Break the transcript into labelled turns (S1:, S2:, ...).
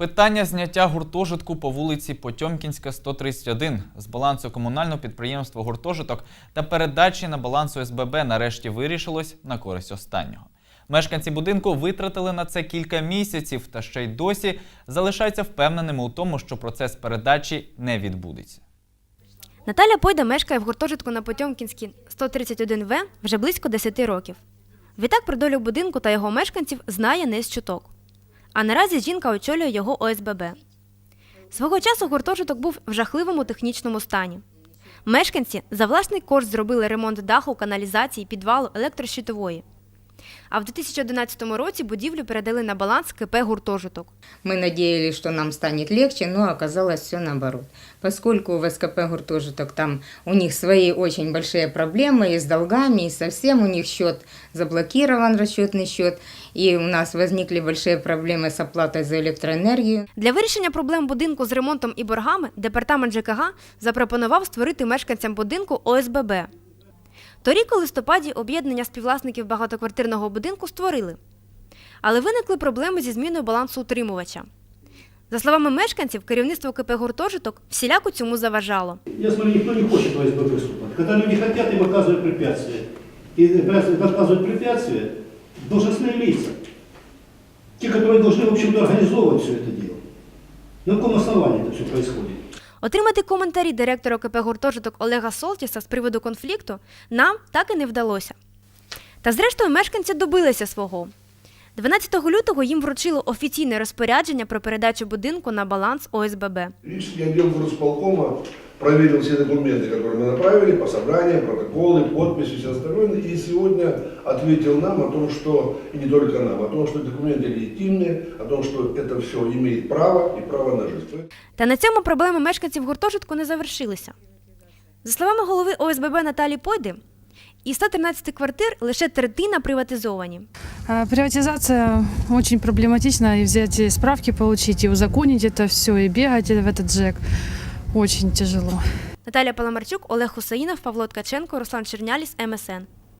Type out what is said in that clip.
S1: Питання зняття гуртожитку по вулиці Потьомкінська, 131 з балансу комунального підприємства гуртожиток та передачі на баланс ОСББ нарешті вирішилось на користь останнього. Мешканці будинку витратили на це кілька місяців та ще й досі залишаються впевненими у тому, що процес передачі не відбудеться.
S2: Наталя Пойда мешкає в гуртожитку на Потьомкінській 131В вже близько 10 років. Відтак про долю будинку та його мешканців знає не з чуток. А наразі жінка очолює його ОСББ. Свого часу гуртожиток був в жахливому технічному стані. Мешканці за власний кошт зробили ремонт даху, каналізації, підвалу, електрощитової. А в 2011 році будівлю передали на баланс КП гуртожиток.
S3: Мы надеялись, что нам станет легче, но оказалось все наоборот. Поскольку в СКП «Гуртожиток» там у них свои очень большие проблемы и с долгами, и совсем у них счет заблокирован, расчетный счет, и у нас возникли большие проблемы с оплатой за электроэнергию.
S2: Для вирішення проблем будинку з ремонтом і боргами департамент ЖКГ запропонував створити мешканцям будинку ОСББ. Торік у листопаді об'єднання співвласників багатоквартирного будинку створили. Але виникли проблеми зі зміною балансу утримувача. За словами мешканців, керівництво КП гуртожиток всіляко цьому заважало.
S4: Я смотрю, никто не хочет в ОСББ вступать. Когда люди хотят, им оказывают препятствия. И оказывают препятствия должностные лица. Те, которые должны, в общем-то, организовывать все это дело. На каком основании это все происходит?
S2: Отримати коментарі директора КП гуртожиток Олега Солтіса з приводу конфлікту нам так і не вдалося. Та зрештою мешканці добилися свого. 12 лютого їм вручили офіційне розпорядження про передачу будинку на баланс ОСББ.
S5: Рішення отдел горосполкома проверил все документы, которые мы направили, по собраниям, протоколы, подписи, все остальное, и сегодня ответил нам о том, что, и не только нам, о том, что документы легитимные, о том, что это все имеет право и право на жизнь.
S2: Та на цьому проблеми мешканців гуртожитку не завершилися. За словами голови ОСББ Наталі Пойди, із 113 квартир лише третина приватизовані.
S6: А, Приватизация очень проблематична, и взять и справки получить, и узаконить это все, и бегать в этот ЖЭК очень тяжело.
S2: Наталя Паламарчук, Олег Хусаїнов, Павло Ткаченко, Руслан Черняліс, МСН.